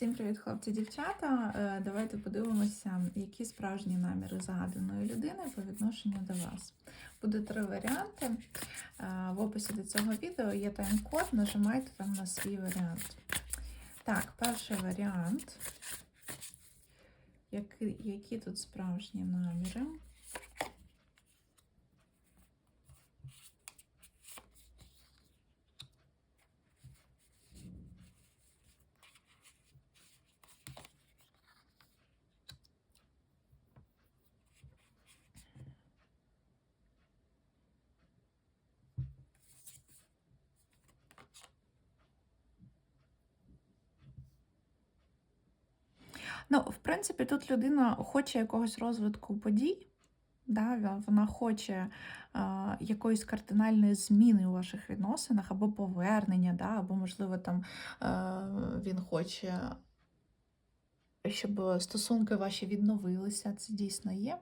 Всім привіт, хлопці, дівчата. Е, Давайте подивимося, які справжні наміри загаданої людини по відношенню до вас. Буде три варіанти. Е, В описі до цього відео є тайм-код, нажимайте там на свій варіант. Так, перший варіант. Які, які тут справжні наміри? Ну, в принципі, тут людина хоче якогось розвитку подій, да, вона хоче а, якоїсь кардинальної зміни у ваших відносинах, або повернення, да, або, можливо, там е, він хоче, щоб стосунки ваші відновилися, це дійсно є.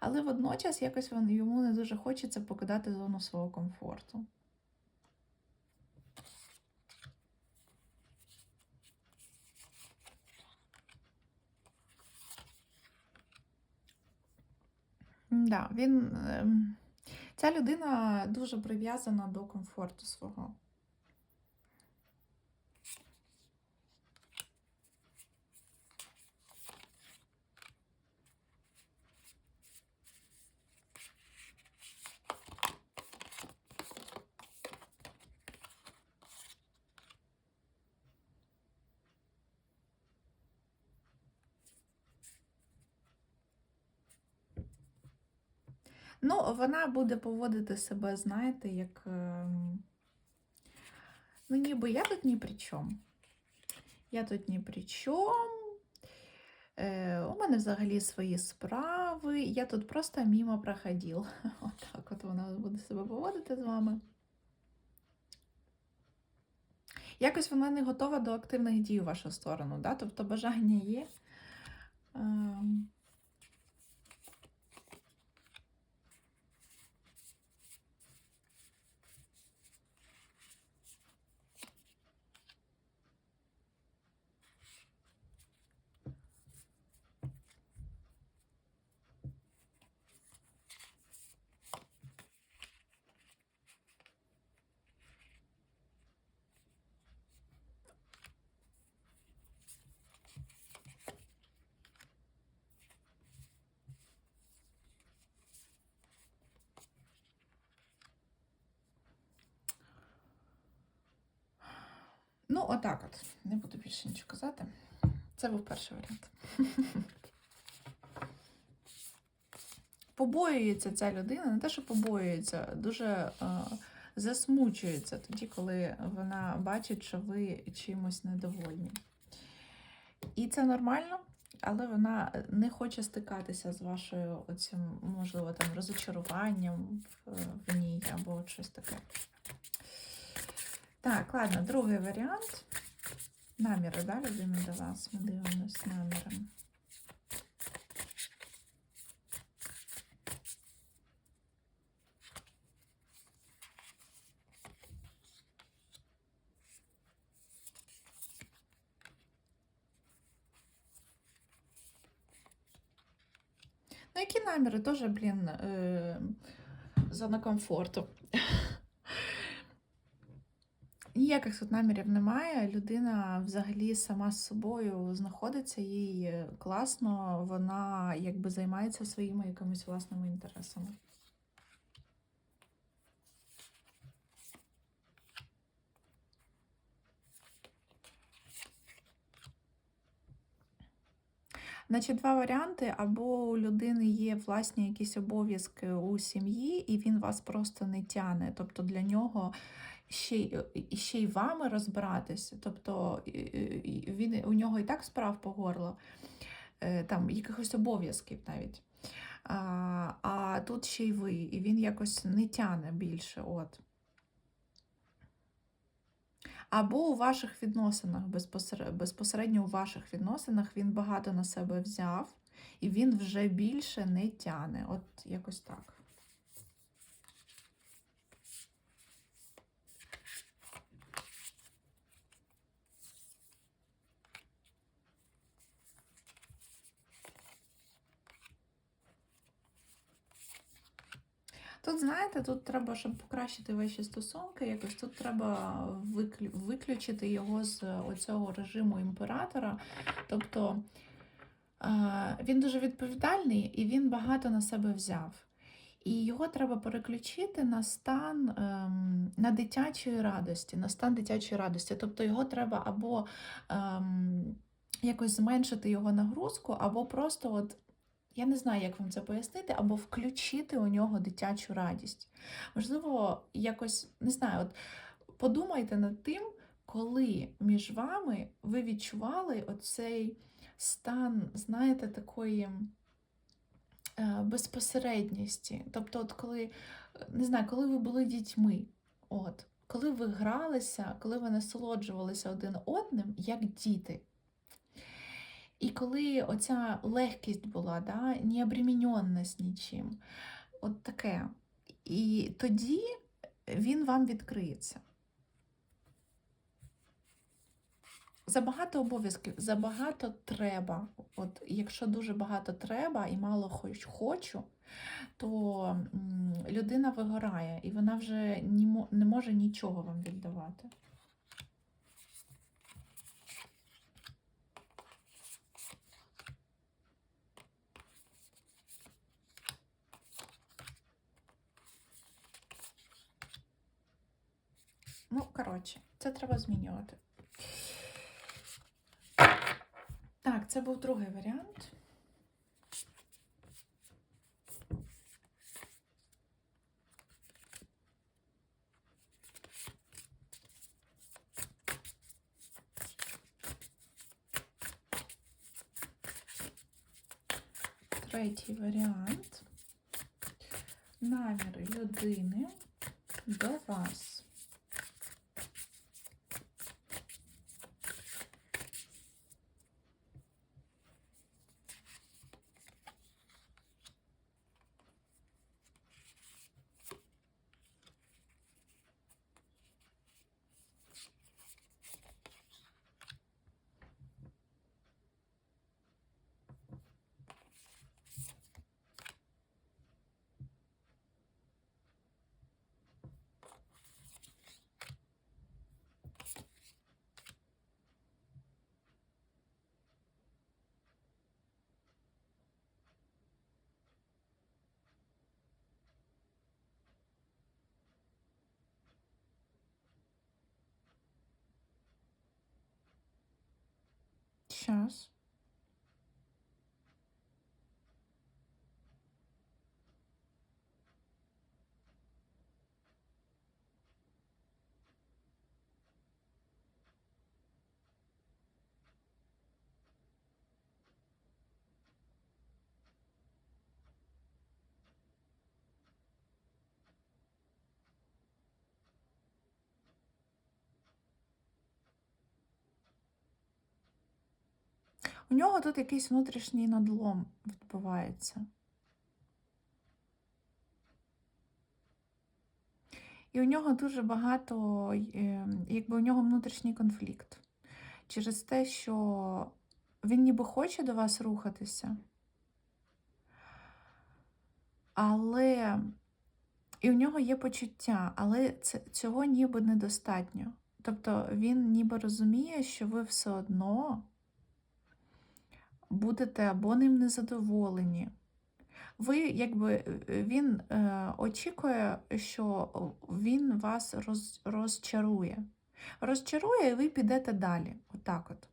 Але водночас якось йому не дуже хочеться покидати зону свого комфорту. Да, він, ем, ця людина дуже прив'язана до комфорту свого. Ну, вона буде поводити себе, знаєте, як. ем, Ну, ніби я тут ні при чому. Я тут ні при чому. Е, у мене взагалі свої справи. Я тут просто мімо проходил. Отак от вона буде себе поводити з вами. Якось вона не готова до активних дій у вашу сторону, да? тобто бажання є. Ем, Ну, отак от. Не буду більше нічого казати. Це був перший варіант. Побоюється ця людина, не те, що побоюється, дуже е, засмучується тоді, коли вона бачить, що ви чимось недовольні. І це нормально, але вона не хоче стикатися з вашою оцим, можливо, там розочаруванням в, в ній або щось таке. Так, ладно, другий варіант. Наміри, да, людини до вас. Ми дивимось наміри. Ну, які наміри? Теж, блін, е, зона комфорту. Ніяких тут намірів немає. Людина взагалі сама з собою знаходиться, їй класно, вона якби займається своїми якимись власними інтересами. Значить, два варіанти: або у людини є власні якісь обов'язки у сім'ї, і він вас просто не тяне. Тобто для нього ще й, ще й вами розбиратися. Тобто він, у нього і так справ по горло, е, там якихось обов'язків навіть. А, а тут ще й ви, і він якось не тяне більше. От. Або у ваших відносинах, безпосередньо у ваших відносинах він багато на себе взяв, і він вже більше не тяне. От якось так. Тут, знаєте, тут треба, щоб покращити ваші стосунки, якось тут треба виклю- виключити його з оцього режиму імператора. Тобто е, він дуже відповідальний і він багато на себе взяв. І його треба переключити на стан ем, на дитячої радості, на стан дитячої радості. Тобто його треба або ем, якось зменшити його нагрузку, або просто от. Я не знаю, як вам це пояснити, або включити у нього дитячу радість. Можливо, якось не знаю, от подумайте над тим, коли між вами ви відчували оцей стан, знаєте, такої е, безпосередністі. Тобто, от коли, не знаю, коли ви були дітьми, от, коли ви гралися, коли ви насолоджувалися один одним, як діти. І коли оця легкість була, да, не обремененність нічим, от таке. І тоді він вам відкриється. Забагато обов'язків, забагато треба. От якщо дуже багато треба і мало хоч хочу, то людина вигорає і вона вже не може нічого вам віддавати. Ну, коротше, це треба змінювати. Так, це був другий варіант. Третій варіант. Наміри людини до вас. Щас. У нього тут якийсь внутрішній надлом відбувається. І у нього дуже багато, е, якби у нього внутрішній конфлікт. Через те, що він ніби хоче до вас рухатися, але і у нього є почуття, але цього ніби недостатньо. Тобто він ніби розуміє, що ви все одно будете або ним незадоволені. Ви, якби, е, він е, очікує, що він вас роз, розчарує. Розчарує, і ви підете далі. Отак от.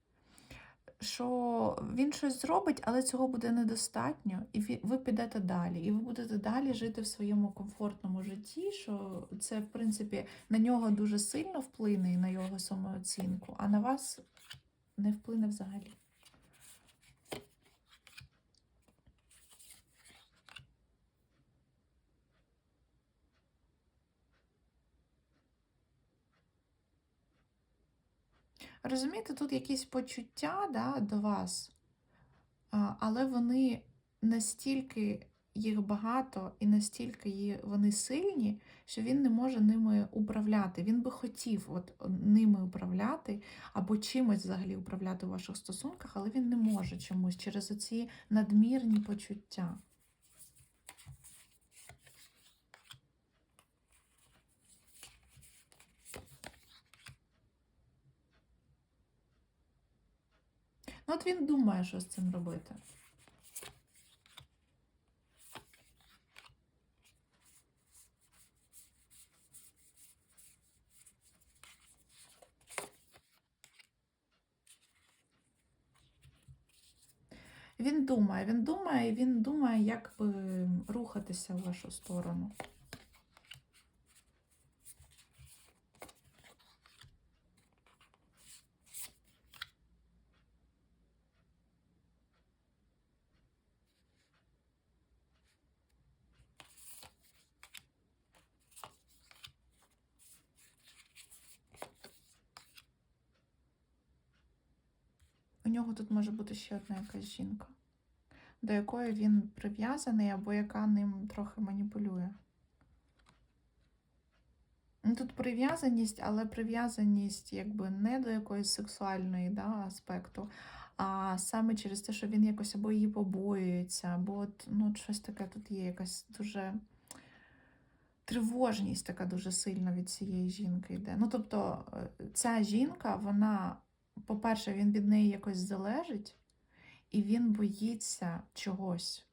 Що він щось зробить, але цього буде недостатньо, і ві- ви підете далі. І ви будете далі жити в своєму комфортному житті, що це, в принципі, на нього дуже сильно вплине і на його самооцінку, а на вас не вплине взагалі. Розумієте, тут якісь почуття да, до вас, але вони настільки їх багато і настільки вони сильні, що він не може ними управляти. Він би хотів от, ними управляти або чимось взагалі управляти у ваших стосунках, але він не може чомусь через оці надмірні почуття. Ну, от він думає, що з цим робити. Він думає, він думає, він думає, як би рухатися в вашу сторону. Нього тут може бути ще одна якась жінка, до якої він прив'язаний або яка ним трохи маніпулює. Ну, Тут прив'язаність, але прив'язаність якби не до якоїсь сексуальної да, аспекту, а саме через те, що він якось або її побоюється, або от, ну, щось таке тут є, якась дуже тривожність така дуже сильна від цієї жінки йде. Ну, тобто, е, ця жінка, вона, по-перше, він від неї якось залежить, і він боїться чогось.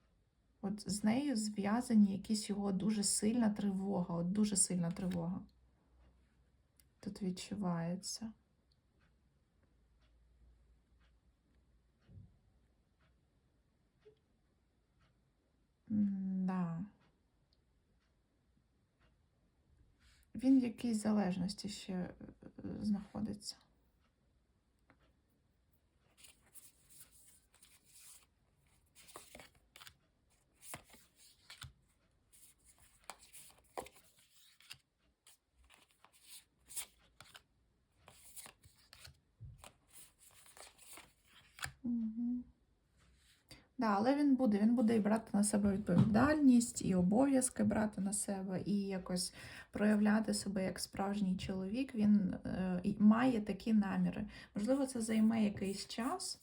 От з нею зв'язані якісь його дуже сильна тривога, от дуже сильна тривога. Тут відчувається. Да. Він в якійсь залежності ще е, е, знаходиться. Да, але він буде, він буде і брати на себе відповідальність, і обов'язки брати на себе, і якось проявляти себе як справжній чоловік. Він е, має такі наміри. Можливо, це займе якийсь час.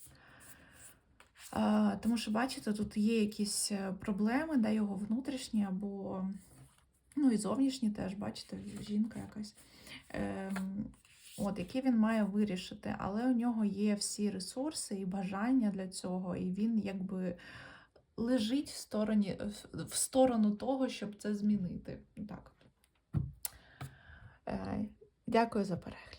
Е, тому що, бачите, тут є якісь е, проблеми, да, його внутрішні або ну, і зовнішні теж, бачите, жінка якась. Е, От, які він має вирішити, але у нього є всі ресурси і бажання для цього, і він якби лежить в стороні, в- сторону того, щоб це змінити. Так. Е, Дякую за перегляд.